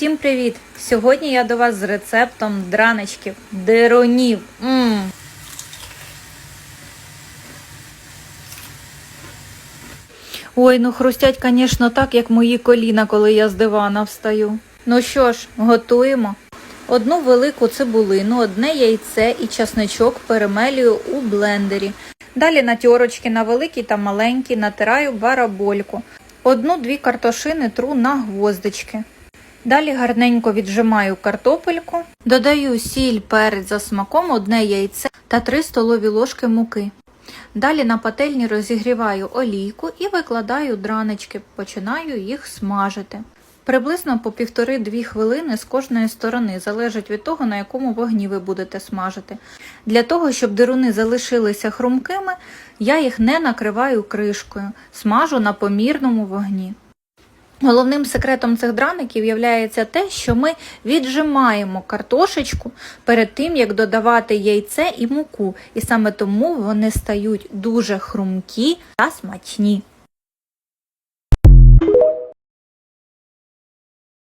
Усім привіт! Сьогодні я до вас з рецептом драничків, дирунів. Мм. Ой, ну хрустять, звісно, так, як мої коліна, коли я з дивана встаю. Ну що ж, готуємо. Одну велику цибулину, одне яйце і часничок перемелюю у блендері. Далі на тьорочки на великі та маленькі натираю барабольку. Одну-дві картошини тру на гвоздички. Далі гарненько віджимаю картопельку, додаю сіль, перець за смаком, одне яйце та 3 столові ложки муки. Далі на пательні розігріваю олійку і викладаю дранички, починаю їх смажити. Приблизно по 1,5-2 хвилини з кожної сторони, залежить від того, на якому вогні ви будете смажити. Для того, щоб дируни залишилися хрумкими, я їх не накриваю кришкою, смажу на помірному вогні. Головним секретом цих драників є те, що ми віджимаємо картошечку перед тим, як додавати яйце і муку, і саме тому вони стають дуже хрумкі та смачні.